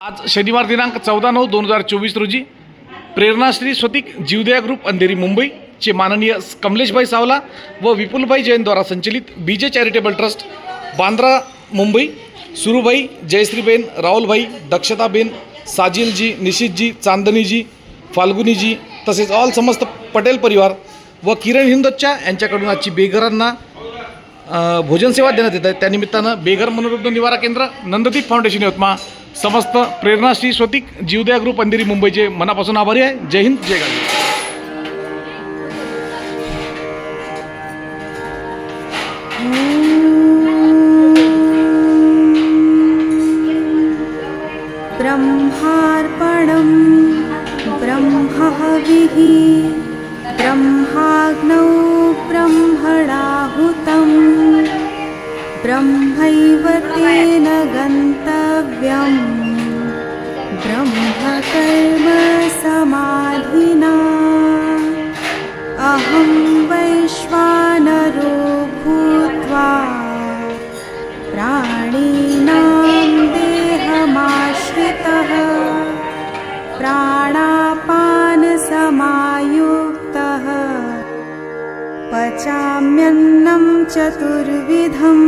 आज शनिवार दिनांक चौदा नऊ दोन हजार चोवीस रोजी प्रेरणाश्री स्वतिक जीवदया ग्रुप अंधेरी मुंबईचे माननीय कमलेशभाई सावला व विपुलभाई जैन संचलित B J charitable trust Bandra Mumbai सुरुभाई जयश्रीबेन राहुलभाई दक्षताबेन साजिलजी निशितजी चांदनीजी फाल्गुनीजी तसेच ऑल समस्त पटेल परिवार व किरण हिंदोच्या यांच्याकडून आजची बेघरांना भोजन सेवा देण्यात येत आहे. त्यानिमित्तानं बेघर मनोरुग्ण निवारा केंद्र नंददीप फाउंडेशन यवतमाळ समस्त प्रेरणाश्री स्वतिक जीवदया ग्रुप अंधेरी मुंबईचे मनापासून आभारी आहे. जय हिंद जय गांधी. ब्रह्मार्पणं ब्रह्मविः ब्रह्माग्नौ ब्रह्मणाहुतं ब्रह्मैव तेन गन्तव्यं ब्रह्मकर्म समाधिना। अहं वैश्वानरो भूत्वा प्राणिनां देहमाश्रितः। प्राणापानसमायुक्तः पचाम्यन्नं चतुर्विधम्